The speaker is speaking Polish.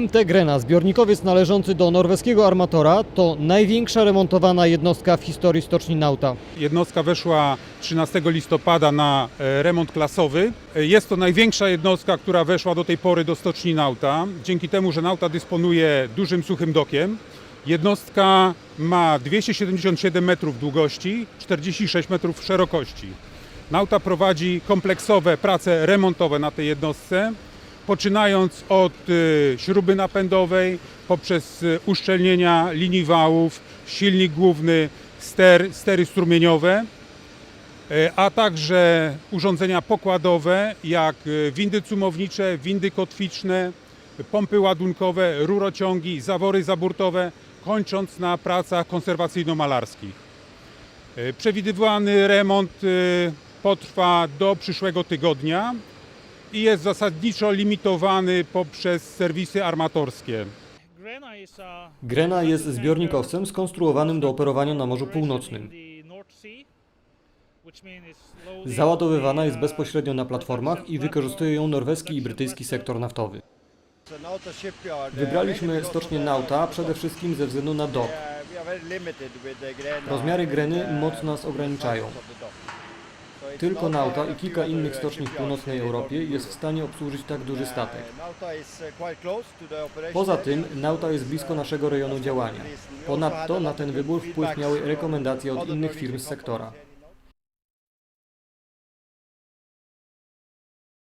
MT Grena, zbiornikowiec należący do norweskiego armatora, to największa remontowana jednostka w historii stoczni Nauta. Jednostka weszła 13 listopada na e, remont klasowy. E, Jest to największa jednostka, która weszła do tej pory do stoczni Nauta. Dzięki temu, że Nauta dysponuje dużym suchym dokiem. Jednostka ma 277 metrów długości, 46 metrów szerokości. Nauta prowadzi kompleksowe prace remontowe na tej jednostce, poczynając od y, śruby napędowej, poprzez y, uszczelnienia linii wałów, silnik główny, ster, stery strumieniowe, e, a także urządzenia pokładowe jak y, windy cumownicze, windy kotwiczne, pompy ładunkowe, rurociągi, zawory zaburtowe, kończąc na pracach konserwacyjno-malarskich. E, Przewidywany remont potrwa do przyszłego tygodnia i jest zasadniczo limitowany poprzez serwisy armatorskie. Grena jest zbiornikowcem skonstruowanym do operowania na Morzu Północnym. Załadowywana jest bezpośrednio na platformach i wykorzystuje ją norweski i brytyjski sektor naftowy. Wybraliśmy stocznię Nauta przede wszystkim ze względu na dok. Rozmiary Greny moc nas ograniczają. Tylko Nauta i kilka innych stoczni w północnej Europie jest w stanie obsłużyć tak duży statek. Poza tym Nauta jest blisko naszego rejonu działania. Ponadto na ten wybór wpływ miały rekomendacje od innych firm z sektora.